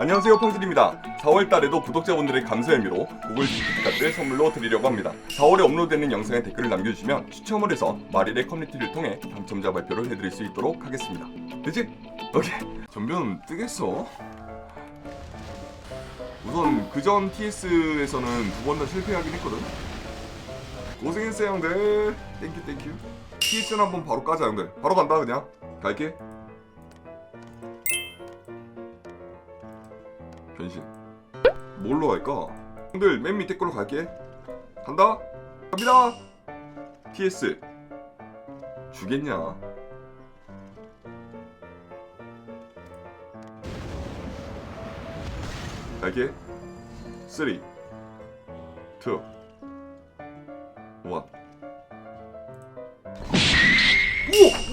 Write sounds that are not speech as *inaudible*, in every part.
안녕하세요 펑들입니다. 4월달에도 구독자분들의 감사 의미로 구글 기프트카드를 선물로 드리려고 합니다. 4월에 업로드되는 영상에 댓글을 남겨주시면 추첨을 해서 마릴의 커뮤니티를 통해 당첨자 발표를 해드릴 수 있도록 하겠습니다. 되지? 오케이. 전변 뜨겠어? 우선 그전 TS에서는 두 번 다 실패하긴 했거든. 고생했어요 형들. 땡큐 땡큐 TS는 한번 바로 까자 형들. 바로 간다 그냥. 갈게 변신. 뭘로 갈까? 형들 맨 밑에 걸로 갈게. 간다. 갑니다. TS 주겠냐? 갈게. 3 2 1 오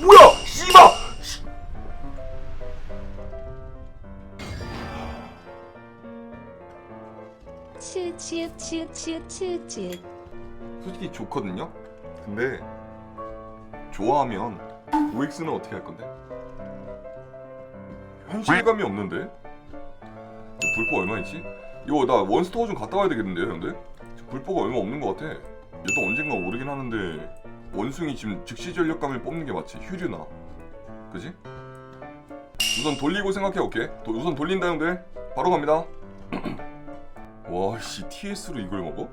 뭐야 치치치치치치 솔직히 좋거든요. 근데 좋아하면 OX는 어떻게 할 건데? 현실감이 없는데? 불법 얼마 있지? 이거 나 원스토어 좀 갔다 와야 되겠는데요, 형들? 불법 얼마 없는 것 같아. 얘도 언젠가 오르긴 하는데 원숭이 지금 즉시 전력감을 뽑는 게 맞지? 휴류나, 그지? 우선 돌리고 생각해 볼게. 도- 우선 돌린다 형들. 바로 갑니다. *clears throat* 와, 씨 TS로 이걸 먹어?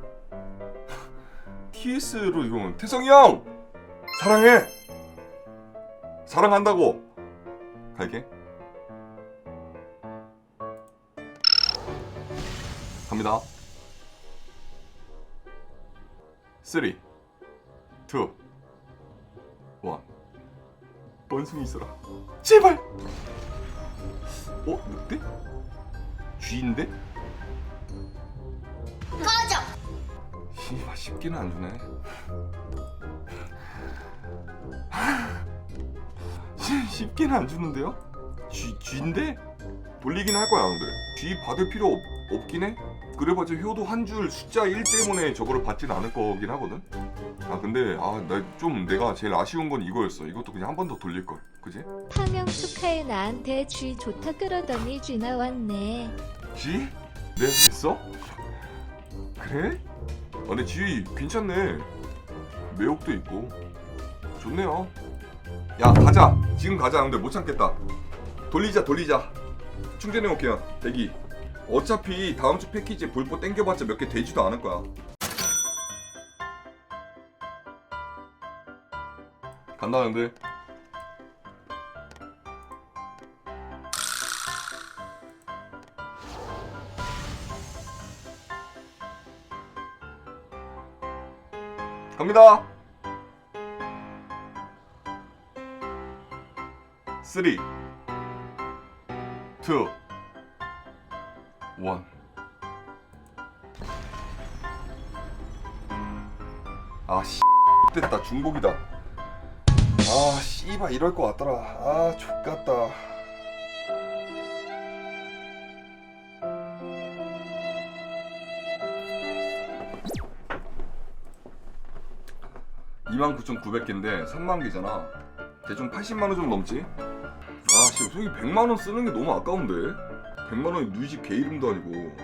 *laughs* TS로 이거는 태성이 형 사랑해 사랑한다고 갈게 갑니다 3 2 1 원숭이 있어라 제발 어? 늑대? 쥐인데? 씨발 쉽게는 안 주네. *laughs* 씨, 쉽게는 안 주는데요? 쥐 쥐인데 돌리긴 할 거야 근데 쥐 받을 필요 없, 없긴 해. 그래봤자 효도 한 줄 숫자 1 때문에 저거를 받진 않을 거긴 하거든. 아 근데 아 나 좀 내가 제일 아쉬운 건 이거였어. 이것도 그냥 한 번 더 돌릴 걸. 그지? 팡영 축하해 나한테 쥐 좋다 그러더니 쥐 나왔네 쥐? 내가 됐어? 그래? 아, 근데 쥐 괜찮네. 매혹도 있고 좋네요. 야 가자. 지금 가자. 근데 못 참겠다. 돌리자 돌리자. 충전해 올게요. 대기. 어차피 다음 주 패키지 볼보 땡겨봤자 몇 개 되지도 않을 거야. 간다 형들. 갑니다. 3 2 1 아, 씨. 됐다. 중복이다. 아, 씨발 이럴 것 같더라. 아, 족같다 .2 9,900개인데 3만 개잖아. 대충 80만 원 좀 넘지? 아, 씨, 솔직히 100만 원 쓰는 게 너무 아까운데. 100만 원이 누이 집 개 이름도 아니고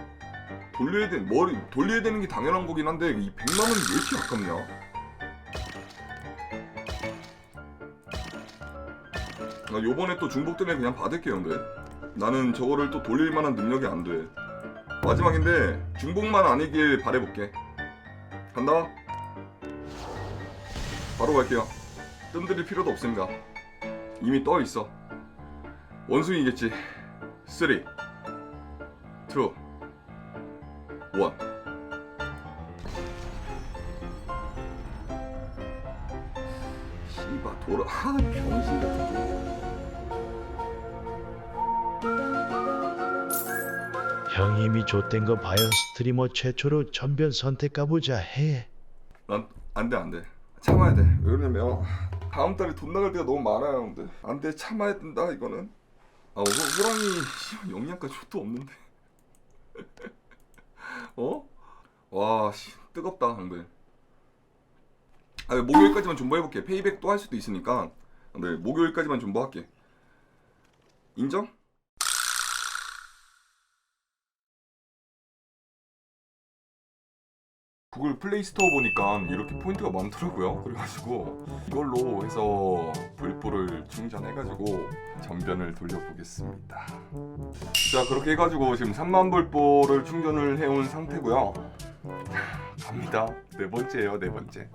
돌려야 돼 머리 돌려야 되는 게 당연한 거긴 한데 이 100만 원이 왜 이렇게 아깝냐? 나 요번에 또 중복 때문에 그냥 받을게요, 근데. 나는 저거를 또 돌릴 만한 능력이 안 돼. 마지막인데 중복만 아니길 바래볼게. 간다. 바로 갈게요. 뜸들일 필요도 없습니다. 이미 떠 있어. 원숭이겠지. 3 2 1 씨바 돌아 아 병신 같은 거. 형이 이미 좆된 거 봐요 스트리머 최초로 전변 선택 가보자 해 난 안돼 안돼 참아야 돼. 왜 그러냐면 다음 달에 돈 나갈 때가 너무 많아요, 근데 안 돼 참아야 된다 이거는. 아 호, 호랑이 씨, 영양가 족도 없는데. *laughs* 어? 와 씨, 뜨겁다 근데. 아 목요일까지만 존버해볼게. 페이백 또 할 수도 있으니까. 네 목요일까지만 존버할게. 인정? 구글 플레이 스토어 보니까 이렇게 포인트가 많더라고요. 그래가지고 이걸로 해서 불보를 충전해가지고 전변을 돌려보겠습니다. 자 그렇게 해가지고 지금 3만 불보를 충전을 해온 상태고요. 갑니다. 네 번째예요, 네 번째.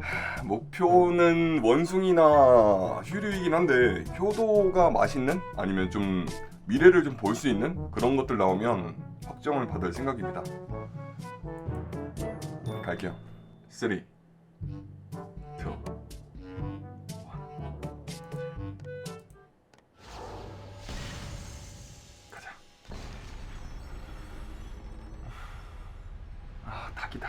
하, 목표는 원숭이나 휴류이긴 한데 효도가 맛있는 아니면 좀 미래를 좀 볼 수 있는 그런 것들 나오면 확정을 받을 생각입니다. 갈게요. 3, 2, 1. 가자. 아, 닭이다.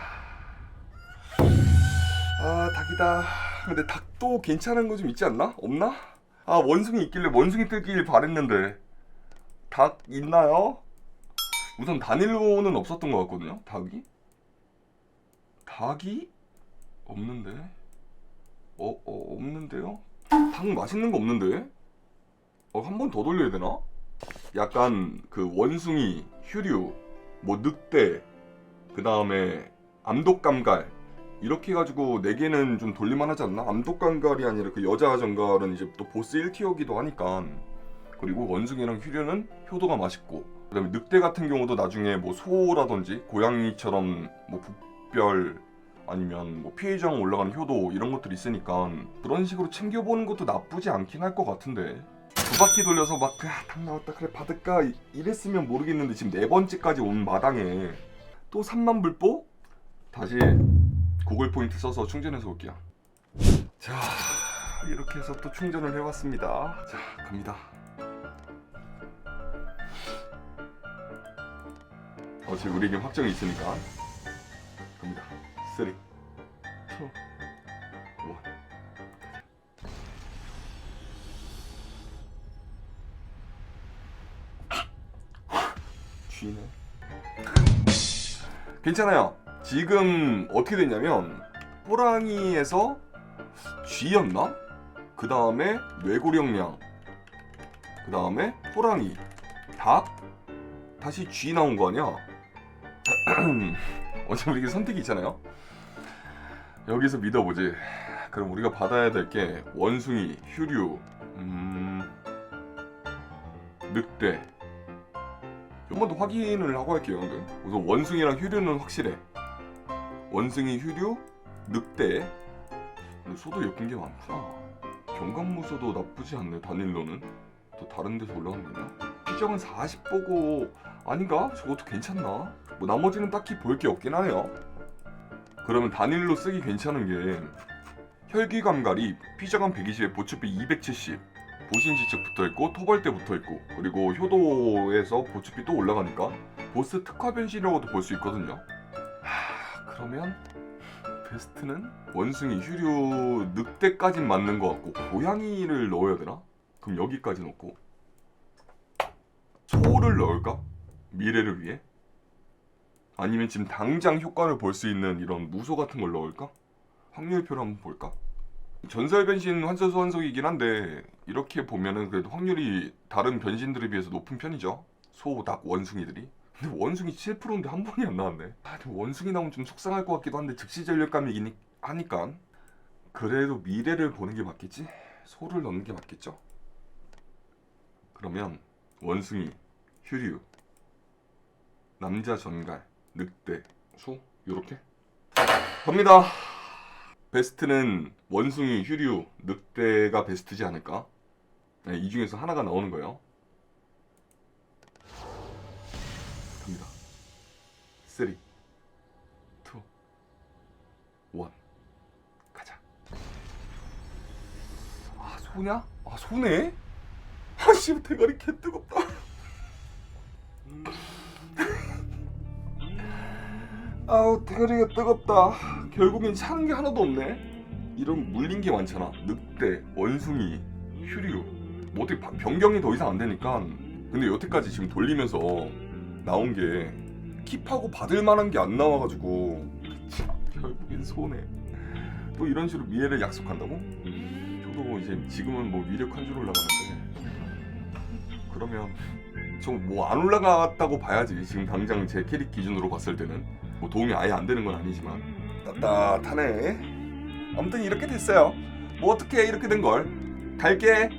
아, 닭이다. 근데 닭도 괜찮은 거 좀 있지 않나? 없나? 아, 원숭이 있길래 원숭이 뜰길 바랬는데. 닭 있나요? 우선 다닐로는 없었던 것 같거든요. 닭이? 닭이 없는데? 어, 어 없는데요? 닭 맛있는 거 없는데? 어, 한 번 더 돌려야 되나? 약간 그 원숭이, 휴류, 뭐 늑대, 그 다음에 암독감갈 이렇게 해가지고 네 개는 좀 돌릴만 하지 않나? 암독감갈이 아니라 그 여자 정갈은 이제 또 보스 1티어기도 하니까 그리고 원숭이랑 휴류는 효도가 맛있고 그다음에 늑대 같은 경우도 나중에 뭐 소라든지 고양이처럼 뭐 북 별 아니면 뭐 피해장 올라가는 효도 이런 것들이 있으니까 그런 식으로 챙겨보는 것도 나쁘지 않긴 할 것 같은데. 두 바퀴 돌려서 막닭 나왔다 그래 받을까? 이- 이랬으면 모르겠는데 지금 네 번째까지 온 마당에 또 3만 불보 다시 구글 포인트 써서 충전해서 올게요. 자 이렇게 해서 또 충전을 해왔습니다. 자 갑니다. 어 지금 우리 지금 확정이 있으니까 갑니다. 3 2 1 쥐네. 괜찮아요. 지금 어떻게 됐냐면 호랑이에서 쥐였나? 그 다음에 뇌고령량. 그 다음에 호랑이. 닭? 다시 쥐 나온 거 아니야? *clears throat* *laughs* 어차피 이게 선택이 있잖아요. 여기서 믿어보지. 그럼 우리가 받아야 될 게 원숭이, 휴류, 음... 늑대. 한번 더 확인을 하고 할게요 근데 우선 원숭이랑 휴류는 확실해. 원숭이, 휴류, 늑대. 근데 소도 예쁜 게 많구나 경감무소도 나쁘지 않네 다닐로는. 또 다른 데서 올라가는 거냐? 피정은 40 보고 아닌가? 저것도 괜찮나? 뭐 나머지는 딱히 볼 게 없긴 하네요 그러면 단일로 쓰기 괜찮은 게 혈기 감갈이 피자감 120에 보츠비 270 보신지 측 붙어있고 토벌대 붙어있고 그리고 효도에서 보츠비 또 올라가니까 보스 특화 변신이라고도 볼 수 있거든요 하, 그러면 베스트는 원숭이 휴류 늑대까진 맞는 것 같고 고양이를 넣어야 되나? 그럼 여기까지 넣고 소를 넣을까? 미래를 위해? 아니면 지금 당장 효과를 볼 수 있는 이런 무소 같은 걸 넣을까? 확률표를 한번 볼까? 전설 변신 환소 소환속이긴 한데 이렇게 보면은 그래도 확률이 다른 변신들에 비해서 높은 편이죠. 소, 닭, 원숭이들이. 근데 원숭이 7%인데 한 번이 안 나왔네. 아, 원숭이 나오면 좀 속상할 것 같기도 한데 즉시 전력감이긴 하니까 그래도 미래를 보는 게 맞겠지? 소를 넣는 게 맞겠죠? 그러면 원숭이, 휴류, 남자 전갈, 늑대, 소 요렇게 갑니다. 베스트는 원숭이, 휴류, 늑대가 베스트지 않을까? 네, 이 중에서 하나가 나오는 거예요. 갑니다. 3, 2, 1 가자. 아 소냐? 아 소네? 아씨 대가리 개 뜨겁다. 아우 대가리가 뜨겁다. 결국엔 차는 게 하나도 없네. 이런 물린 게 많잖아. 늑대, 원숭이, 휴류. 뭐 어떻게 바- 변경이 더 이상 안 되니까. 근데 여태까지 지금 돌리면서 나온 게 킵하고 받을 만한 게 안 나와가지고 참, 결국엔 손해. 또 이런 식으로 미래를 약속한다고? 저도 이제 지금은 뭐 위력 한 줄 올라가는데 그러면 좀 뭐 안 올라갔다고 봐야지 지금 당장 제 캐릭 기준으로 봤을 때는 뭐 도움이 아예 안 되는 건 아니지만. 따뜻하네. 아무튼 이렇게 됐어요. 뭐 어떻게 이렇게 된 걸? 갈게